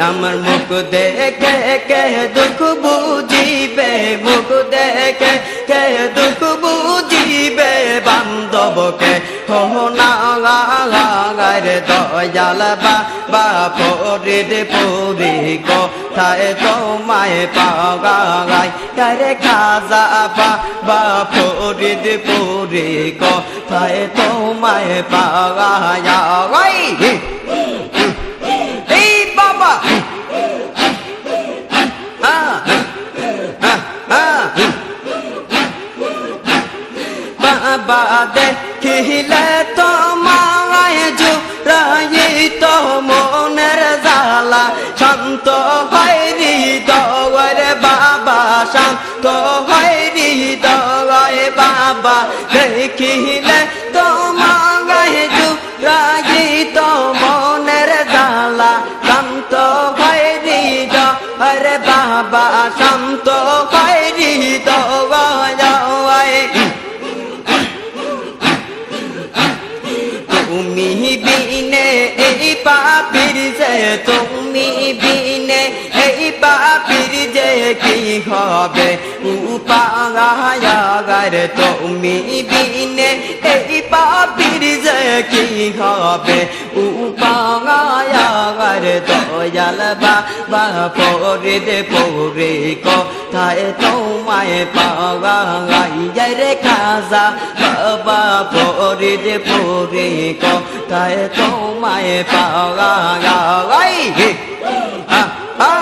আমার মুখ দেখে কে দুঃখ বুঝিবে? মুখ দেখে কে দুঃখ বুঝিবে? বান্ধবকে হো না রে দয়াল বা ফরিদ পুরি কোথায় তোমায় পাগাই করে খাজা বা বা ফরিদ পুরি কোথায় তোমায় পাগাই বাবা দেখিলে তোমায় জুড়াইত মনের জালা শান্ত হয়রি দরে বাবা, শান্ত হয়রি দরে বাবা। দেখিলে তোমায় জুড়াইত মনের জালা শান্ত হয়রি দরে বাবা, শান্ত হয়রি দরে তুমি বিনে এই পাপির যে কি হবে উপাগার তুমি বিনে এই পাপির যে কি হবে দয়াল বাবা পরে দে পরে কোথায় তোমায় পাগাই রে খাজা বাবা পরে দে পরে কোথায় তোমায় পাগাই আ আ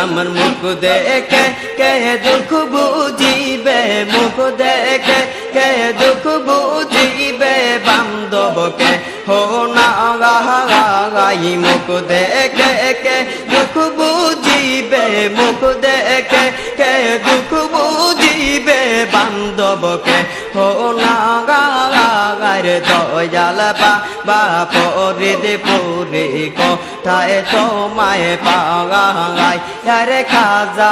আমার মুখ দেখে কে দুঃখ বুঝিবে মুখ দেখে কে দুঃখ বুঝিবে, বান্ধবকে? হো না গাই, মুখ দেখে কে? দুঃখ বুঝিবে, মুখ দেখে কে? দুঃখ বুঝিবে, বান্ধবকে? হো না গার দয়াল বা পরে দে পরে কোথায় তোমায় পাগাই আরে খাজা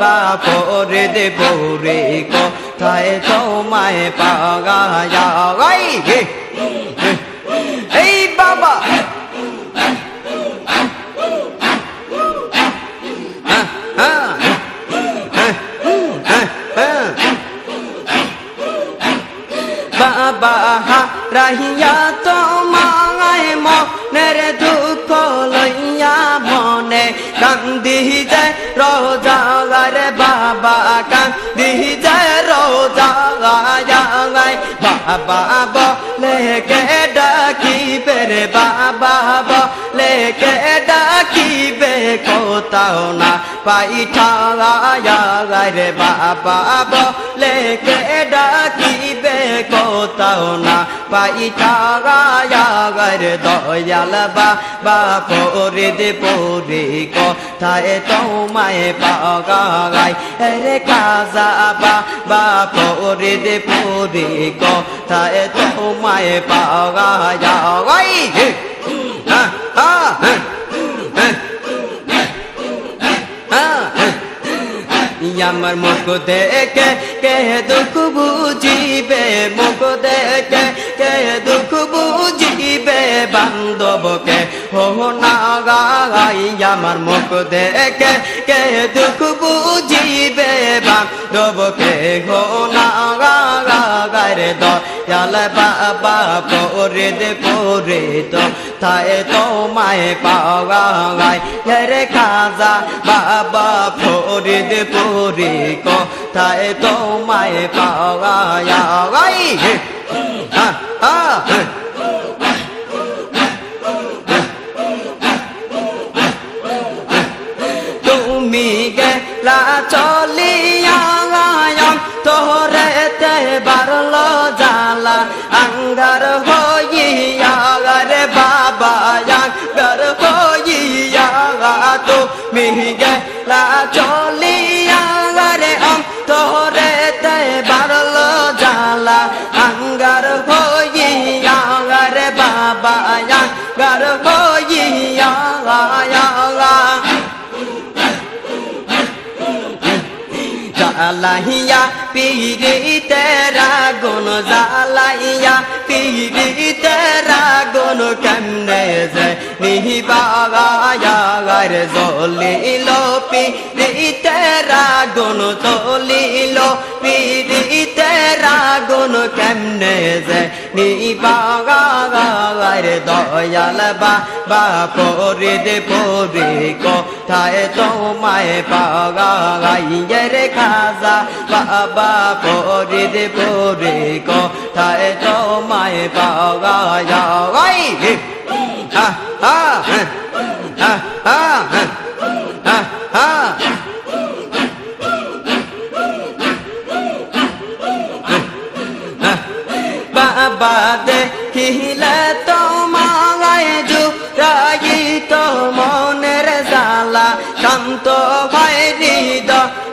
বা পরে দে পরে কোথায় তোমায় পাগাই এই বাবা হ্যাঁ হ্যাঁ হ্যাঁ হ্যাঁ বাবা রাহিয়া তোমায় মনের দুঃখ লইয়া মনে কান্দি যায় রোজাগার ডাকিবে রে বাবা বলে কে ডাকিবে? কোথাও না পাইঠা রে বাবা বলে কে ডাকিবে? কোথাও না পাইঠা গায়ের দয়াল বাবা পরে দে পরে কোথায় তোমায় পাগাই রে কাজা বাবা পরে দে পরে কোথায় তোমায় পাগাই হ্যাঁ হ্যাঁ আমার মুখ দেখে কে দুঃখ বুঝিবে? মুখ দেখে কে দুঃখ বুঝিবে? বান্ধবকে হো না গাই আমার মুখ দেখে কে দুঃখ বুঝিবে? বান্ধবকে হো না দয়াল বাবা পরে দে পরে তো। তাই তোমায় পাওয়াই রে খাজা বাবা পরে দে পরে কোথায় তোমায় পাওয়াই হ্যাঁ হ্যাঁ তুমি গেলা চলিয়া আঙ্গার হইয়া রে বাবা আঙ্গার হইয়া, তুমি গেলা চলিয়া রে তোরে তে বারল জালা আঙ্গার হইয়া রে বাবা আঙ্গার হইয়া জ্বালাইয়া পিড়িতে রাগুন জ্বালাইয়া পিড়িতে রাগুন কেমনে যে নিহিবাগায়াগার জলিল পিড়িতে রাগুন জলিল পিড়িতে রাগুন কেমনে যে নিহিবাগাগার দয়াল বা পরে দে পরে কোথায় তোমায় পাগাইয়ের খাজা? বাবা পরে দে পরে কোথায় তোমায় পাগাই হা হা হা হা হা শান্ত হয়নি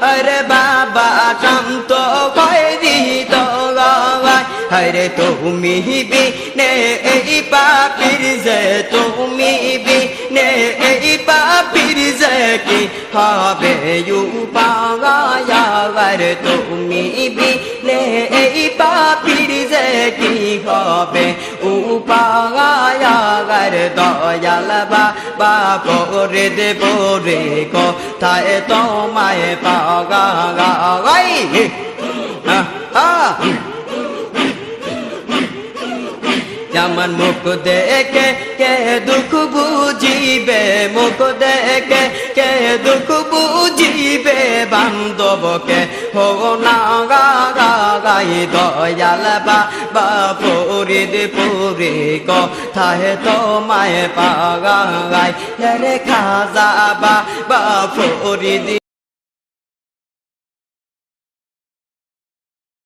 হরে বাবা, শান্ত হয়নি হরে তুমি বিনে এই পাপির যে তুমি বিনে এই পাপির কি হবে? উপাগায়াগার তুমি বিনে এই পাপির যে কি হবে? উপাগায়াগার দয়াল বাবা করে দেব রে, কোথায় তোমায় পাগাগাই আহ। যেমন মুখ দেখে কে দুঃখ বুঝিবে? মুখ দেখে কে দুঃখ বুঝিবে? বান্ধবকে হো না গা গাই দয়াল বা বা পরিদ পুরি কথায় তোমায় পাগা গাই রে খাজা বা বা পরিদ